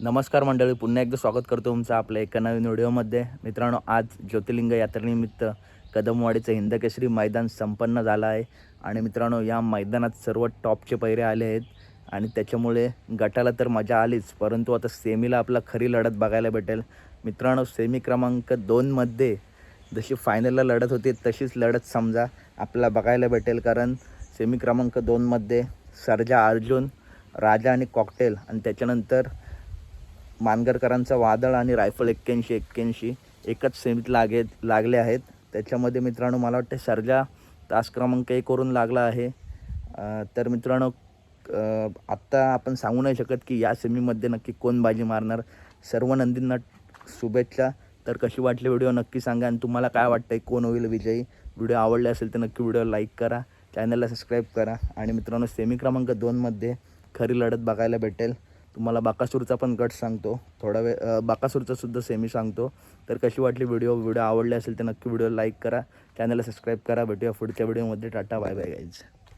नमस्कार मंडळी पुन्हा एकदा स्वागत करतो तुमचं आपल्या एका नवीन व्हिडिओमध्ये. मित्रांनो आज ज्योतिर्लिंग यात्रेनिमित्त कदमवाडीचं हिंदकेसरी मैदान संपन्न झालं आहे. आणि मित्रांनो या मैदानात सर्व टॉपचे पैरे आले आहेत. आणि त्याच्यामुळे गटाला तर मजा आलीच परंतु आता सेमीला आपला खरी लढत बघायला भेटेल. मित्रांनो सेमी क्रमांक दोनमध्ये जशी फायनलला लढत होती तशीच लढत समजा आपल्याला बघायला भेटेल. कारण सेमी क्रमांक दोनमध्ये सर्जा अर्जुन राजा आणि कॉकटेल आणि त्याच्यानंतर मानगरकरांचा वादळ आणि रायफल एक्क्याऐंशी एक्क्याऐंशी एकच सेमीत लागे लागले आहेत. त्याच्यामध्ये मित्रांनो मला वाटतं सर्जा तास क्रमांक एक करून लागला आहे. तर मित्रांनो आत्ता आपण सांगू नाही शकत की या सेमीमध्ये नक्की कोण बाजी मारणार. सर्व नंदींना शुभेच्छा. तर कशी वाटली व्हिडिओ नक्की सांगा आणि तुम्हाला काय वाटतंय कोण होईल विजयी? व्हिडिओ आवडले असेल तर नक्की व्हिडिओ लाईक करा. चॅनलला सबस्क्राईब करा. आणि मित्रांनो सेमी क्रमांक दोनमध्ये खरी लढत बघायला भेटेल. तुम्हाला बाकासूरचा पण गट सांगतो. थोडा वेळ बाकासूरचा सुद्धा सेमी सांगतो. तर कशी वाटली व्हिडिओ व्हिडिओ आवडली असेल तर नक्की व्हिडिओ लाईक करा. चॅनलला सबस्क्राईब करा. भेटूया पुढच्या व्हिडिओमध्ये टाटा बाय बाय गाईज